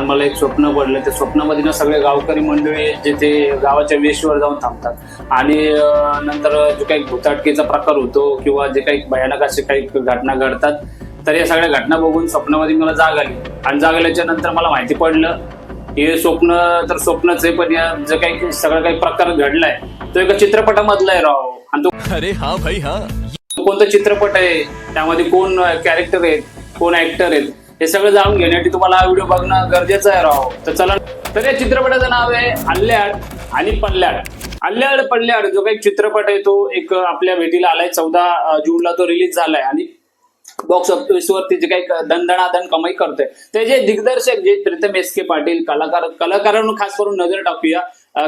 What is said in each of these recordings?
आणि मला एक स्वप्न पडलं. त्या स्वप्नामध्ये ना सगळे गावकरी मंडळी जिथे गावाच्या वेशीवर जाऊन थांबतात. आणि नंतर जो काही भुताटकीचा प्रकार होतो किंवा जे काही भयानक असे काही घटना घडतात तर या सगळ्या घटना बघून स्वप्नामध्ये मला जाग आली. आणि जाग आल्याच्यानंतर मला माहिती पडलं हे स्वप्न तर स्वप्नच आहे पण या जे काही सगळं काही प्रकार घडलाय तो एका चित्रपटामधला आहे राव. आणि तो अरे हाँ भाई हाँ. कोणता चित्रपट आहे? त्यामध्ये कोण कॅरेक्टर आहेत? कोण ऍक्टर आहेत? हे सगळं जाणून घेण्यासाठी तुम्हाला हा व्हिडिओ बघणं गरजेचं आहे राव. तर चला तर या चित्रपटाचं नाव आहे अल्ल्याड आणि पल्ल्याड. अल्ल्याड पल्ल्याड जो काही चित्रपट आहे तो एक आपल्या भेटीला आलाय. चौदा जूनला तो रिलीज झालाय आणि बॉक्स ऑफिसवरती जे काही दणदणादण कमाई करतोय. ते जे दिग्दर्शक जे प्रीतम एस के पाटील कलाकार कलाकारांवर खास करून नजर टाकूया.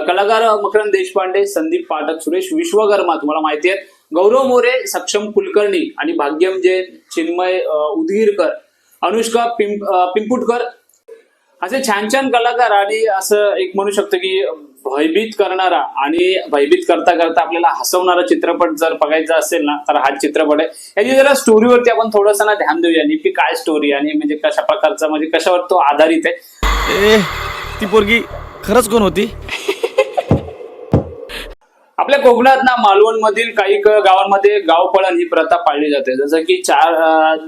कलाकार मकरंद देशपांडे संदीप पाठक सुरेश विश्वकर्मा तुम्हाला माहिती आहेत. गौरव मोरे सक्षम कुलकर्णी आणि भाग्यम जैन चिन्मय उदगीरकर अनुष्का पिंप पिंपुटकर. असे छान छान कलाकार आणि असं एक म्हणू शकतो की भयभीत करणारा आणि भयभीत करता करता आपल्याला हसवणारा चित्रपट जर बघायचा असेल ना तर हा चित्रपट आहे. याची जरा स्टोरीवरती आपण थोडंसं ना ध्यान देऊया नेमकी काय स्टोरी आणि म्हणजे कशा प्रकारचा म्हणजे कशावर तो आधारित आहे. ती पोरगी खरंच कोण होती? आपल्या कोकणात ना मालवणमधील काही गावांमध्ये गावपळण ही प्रथा पाळली जाते. जसं की चार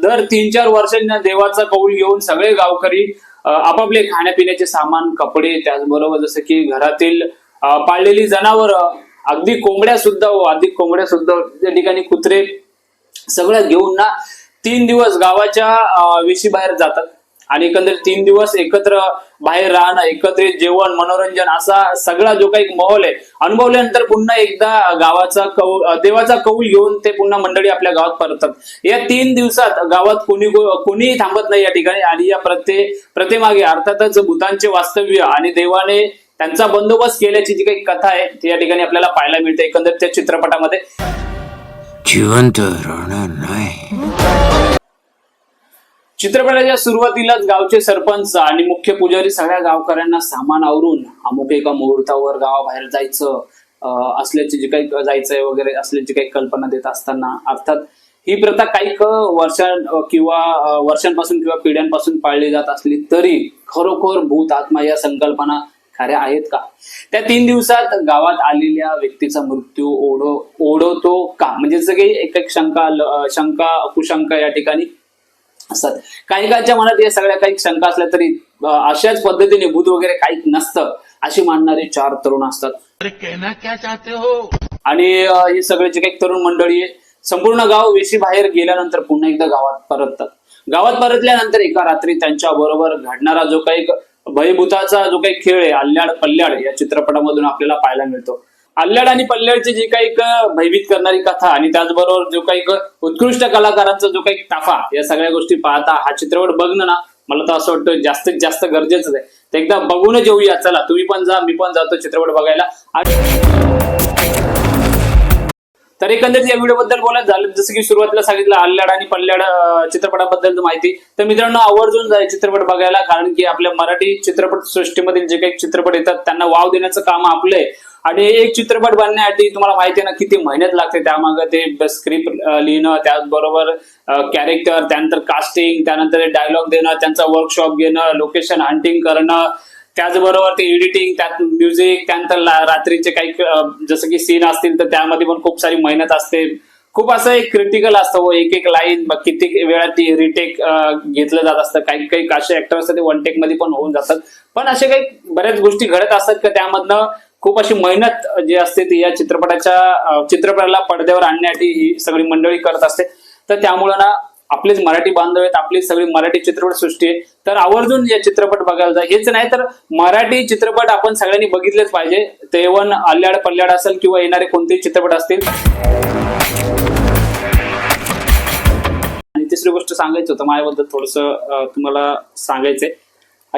दर तीन चार वर्षांना देवाचा कौल घेऊन सगळे गावकरी आपापले खाण्यापिण्याचे सामान कपडे त्याचबरोबर जसं की घरातील पाळलेली जनावरं अगदी कोंबड्या सुद्धा हो अगदी कोंबड्या सुद्धा त्या ठिकाणी कुत्रे सगळं घेऊन ना तीन दिवस गावाच्या विशी बाहेर जातात. आणि एकंदरीत तीन दिवस एकत्र बाहेर राहणं एकत्रित जेवण मनोरंजन असा सगळा जो काही माहोल आहे अनुभवल्यानंतर पुन्हा एकदा गावाचा कौ देवाचा कौल घेऊन ते पुन्हा मंडळी आपल्या गावात परतात या तीन दिवसात गावात कोणी कोणीही थांबत नाही या ठिकाणी आणि या प्रत्ये प्रथेमागे अर्थातच भूतांचे वास्तव्य आणि देवाने त्यांचा बंदोबस्त केल्याची जी काही कथा आहे ती या ठिकाणी आपल्याला पाहायला मिळते एकंदरीत त्या चित्रपटामध्ये. जिवंत राहणार नाही. चित्रपटाच्या सुरुवातीलाच गावचे सरपंच आणि मुख्य पुजारी सगळ्या गावकऱ्यांना सामान आवरून अमुक एका मुहूर्तावर गावाबाहेर जायचं असल्याची जी काही जायचंय वगैरे असल्याची काही कल्पना देत असताना अर्थात ही प्रथा काही वर्षां किंवा वर्षांपासून किंवा पिढ्यांपासून पाळली जात असली तरी खरोखर भूत आत्मा या संकल्पना खऱ्या आहेत का? त्या तीन दिवसात गावात आलेल्या व्यक्तीचा मृत्यू ओढो ओढवतो का? म्हणजे जसं काही एक एक शंका शंका कुशंका या ठिकाणी असतात काही काहीच्या मनात या सगळ्या काही शंका असल्या तरी अशाच पद्धतीने भूत वगैरे काही नसतं अशी मानणारे चार तरुण असतात. अरे कहना क्या चाहते हो? आणि हे सगळे जे काही तरुण मंडळी आहे संपूर्ण गाव वेशी बाहेर गेल्यानंतर पुन्हा एकदा गावात परततात. गावात परतल्यानंतर एका रात्री त्यांच्या बरोबर घडणारा जो काही भयभूताचा जो काही खेळ आहे अल्ल्याड पल्ल्याड या चित्रपटामधून आपल्याला पाहायला मिळतो. अल्ल्याड आणि पल्लडची जी काही एक भयभीत करणारी कथा आणि त्याचबरोबर जो काही उत्कृष्ट कलाकारांचा जो काही ताफा या सगळ्या गोष्टी पाहता हा चित्रपट बघणं ना मला तर असं वाटतं जास्तीत जास्त गरजेचं आहे. तर एकदा बघूनच येऊया चला तुम्ही पण जा मी पण जातो चित्रपट बघायला. आणि तर एकंदरीत या व्हिडिओ बद्दल बोलायचं झालं. जसं की सुरुवातीला सांगितलं अल्ल्याड आणि पल्ल्याड चित्रपटाबद्दल माहिती. तर मित्रांनो आवर्जून जाय चित्रपट बघायला कारण की आपल्या मराठी चित्रपट सृष्टीमधील जे काही चित्रपट येतात त्यांना वाव देण्याचं काम आपलं आहे आणि एक चित्रपट बनण्यासाठी तुम्हाला माहिती आहे ना किती मेहनत लागते त्यामागे ते स्क्रिप्ट लिहिणं त्याचबरोबर कॅरेक्टर त्यानंतर कास्टिंग त्यानंतर डायलॉग देणं त्यांचा वर्कशॉप घेणं लोकेशन हंटिंग करणं त्याचबरोबर ते एडिटिंग त्यात म्युझिक त्यानंतर रात्रीचे काही जसं की सीन असतील तर त्यामध्ये पण खूप सारी मेहनत असते. खूप असं एक क्रिटिकल असतं व एक एक लाईन किती वेळा ती रिटेक घेतलं जात असतं. काही काही असे ऍक्टर असतात ते वन टेकमध्ये पण होऊन जातात. पण असे काही बऱ्याच गोष्टी घडत असतात की त्यामधनं खूप अशी मेहनत जी असते ती या चित्रपटाच्या चित्रपटाला पडद्यावर आणण्यासाठी ही सगळी मंडळी करत असते. तर त्यामुळं ना आपलेच मराठी बांधव आहेत आपली सगळी मराठी चित्रपट सृष्टी आहे. तर आवर्जून या चित्रपट बघायला जा. हेच नाही तर मराठी चित्रपट आपण सगळ्यांनी बघितलेच पाहिजे. ते आल्याड पल्ल्याड असेल किंवा येणारे कोणतेही चित्रपट असतील. आणि तिसरी गोष्ट सांगायचं होतं माझ्याबद्दल थोडस तुम्हाला सांगायचंय.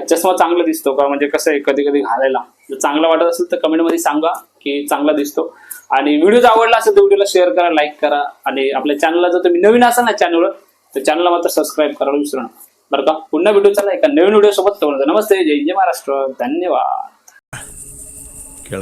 चष्मा चांगला दिसतो का? म्हणजे कसं आहे कधी कधी घालायला. जर चांगला वाटत असेल तर कमेंटमध्ये सांगा की चांगला दिसतो. आणि व्हिडिओ जर आवडला असेल तर व्हिडिओला शेअर करा लाईक करा. आणि आपल्या चॅनलला जर तुम्ही नवीन असाल ना चॅनलवर तर चॅनलला मात्र सबस्क्राईब करायला विसरू नका. बरं का? पुन्हा व्हिडिओ चला एका नवीन व्हिडिओ सोबत नमस्ते जय जय महाराष्ट्र. धन्यवाद. खेळ